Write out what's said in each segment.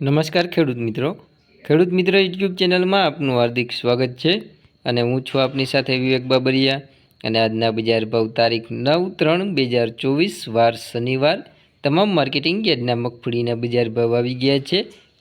નમસ્કાર ખેડૂત મિત્રો. ખેડૂત મિત્ર યુટ્યુબ ચેનલમાં આપનું હાર્દિક સ્વાગત છે અને હું છું આપની સાથે વિવેક બાબરિયા અને આજના બજાર ભાવ તારીખ નવ ત્રણ બે હજાર ચોવીસ, વાર શનિવાર. તમામ માર્કેટિંગ યાર્ડના મગફળીના બજાર ભાવ આવી ગયા છે.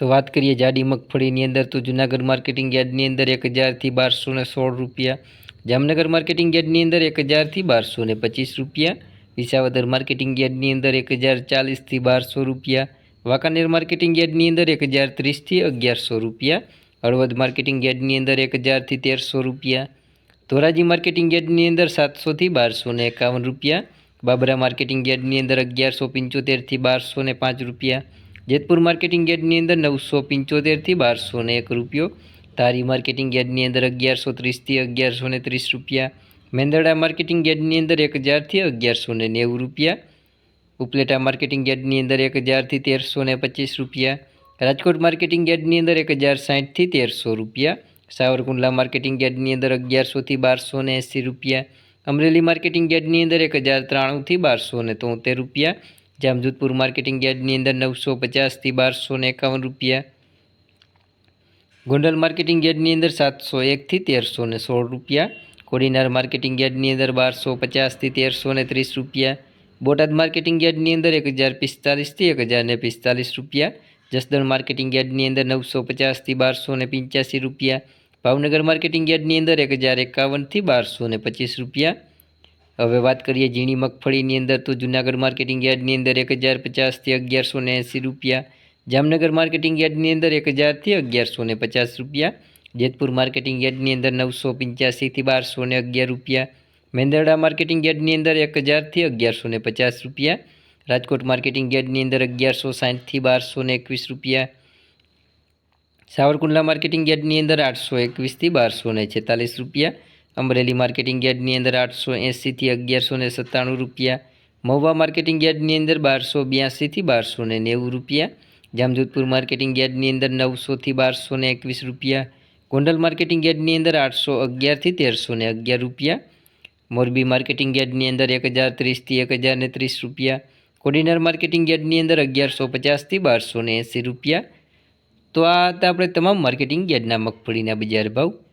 તો વાત કરીએ જાડી મગફળીની અંદર, તો જુનાગઢ માર્કેટિંગ યાર્ડની અંદર એક હજારથી બારસો ને સોળ રૂપિયા. જામનગર માર્કેટિંગ યાર્ડની અંદર એક હજારથી બારસો ને પચીસ રૂપિયા. વિસાવદર માર્કેટિંગ યાર્ડની અંદર એક હજાર ચાલીસથી બારસો રૂપિયા. વાંકાનેર માર્કેટિંગ યાર્ડની અંદર એક હજાર ત્રીસથી અગિયારસો રૂપિયા. હળવદ માર્કેટિંગ યાર્ડની અંદર એક હજારથી તેરસો રૂપિયા. ધોરાજી માર્કેટિંગ યાર્ડની અંદર સાતસોથી બારસો ને એકાવન રૂપિયા. બાબરા માર્કેટિંગ યાર્ડની અંદર અગિયારસો પંચોતેરથી બારસો ને પાંચ રૂપિયા. જેતપુર માર્કેટિંગ યાર્ડની અંદર નવસો પંચોતેરથી બારસો ને એક રૂપિયો, ધારી માર્કેટિંગ યાર્ડની અંદર અગિયારસો ત્રીસથી અગિયારસો ને ત્રીસ રૂપિયા, મેંદરડા માર્કેટિંગ યાર્ડની અંદર એક હજારથી અગિયારસો ને નેવું રૂપિયા, ઉપલેટા માર્કેટિંગ યાર્ડની અંદર એક હજારથી તેરસો ને પચીસ રૂપિયા, રાજકોટ માર્કેટિંગ યાર્ડની અંદર એક હજાર સાઠથી તેરસો રૂપિયા, સાવરકુંડલા માર્કેટિંગ યાર્ડની અંદર અગિયારસોથી બારસો ને એંસી રૂપિયા, અમરેલી માર્કેટિંગ યાર્ડની અંદર એક હજાર ત્રાણુંથી બારસો ને તોતેર રૂપિયા જામજોધપુર માર્કેટિંગ યાર્ડની અંદર નવસો પચાસથી બારસો ને એકાવન રૂપિયા. ગોંડલ માર્કેટિંગ યાર્ડની અંદર સાતસો એકથી તેરસો ને સોળ રૂપિયા. કોડીનાર માર્કેટિંગ યાર્ડની અંદર બારસો પચાસથી તેરસો ને ત્રીસ રૂપિયા. બોટાદ માર્કેટિંગ યાર્ડની અંદર એક હજાર પિસ્તાલીસથી એક હજાર ને પિસ્તાલીસ રૂપિયા. જસદણ માર્કેટિંગ યાર્ડની અંદર નવસો પચાસથી બારસો ને પંચ્યાસી રૂપિયા. ભાવનગર માર્કેટિંગ યાર્ડની અંદર એક હજાર એકાવનથી બારસો ને પચીસ રૂપિયા. હવે વાત કરીએ ઝીણી મગફળીની અંદર તો જુનાગઢ માર્કેટિંગ યાર્ડની અંદર એક હજાર પચાસથી અગિયારસો ને એંસી રૂપિયા. જામનગર માર્કેટિંગ યાર્ડની અંદર એક હજારથી અગિયારસો ને પચાસ રૂપિયા. જેતપુર માર્કેટિંગ યાર્ડની અંદર નવસો પંચ્યાસીથી બારસો ને અગિયાર રૂપિયા. મેંદરડા માર્કેટિંગ યાર્ડની અંદર એક હજારથી અગિયારસો ને પચાસ રૂપિયા. રાજકોટ માર્કેટિંગ યાર્ડની અંદર અગિયારસો સાઠથી બારસો ને એકવીસ રૂપિયા. સાવરકુંડલા માર્કેટિંગ યાર્ડની અંદર આઠસો એકવીસથી બારસો ને છેતાલીસ રૂપિયા. અમરેલી માર્કેટિંગ યાર્ડની અંદર આઠસો એંસીથી અગિયારસો ને સત્તાણું રૂપિયા, મહુવા માર્કેટિંગ યાર્ડની અંદર બારસો બ્યાસીથી બારસો ને નેવું રૂપિયા, જામજોધપુર માર્કેટિંગ યાર્ડની અંદર નવસોથી બારસો ને એકવીસ રૂપિયા, ગોંડલ માર્કેટિંગ યાર્ડની અંદર આઠસો અગિયારથી તેરસો ને અગિયાર રૂપિયા, મોરબી માર્કેટિંગ યાર્ડની અંદર એક હજાર ત્રીસથી એક હજાર ને ત્રીસ રૂપિયા, કોડીનાર માર્કેટિંગ યાર્ડની અંદર અગિયારસો પચાસથી બારસો ને એંસી રૂપિયા. તો આ આપણે તમામ માર્કેટિંગ યાર્ડના મગફળીના બજાર ભાવ.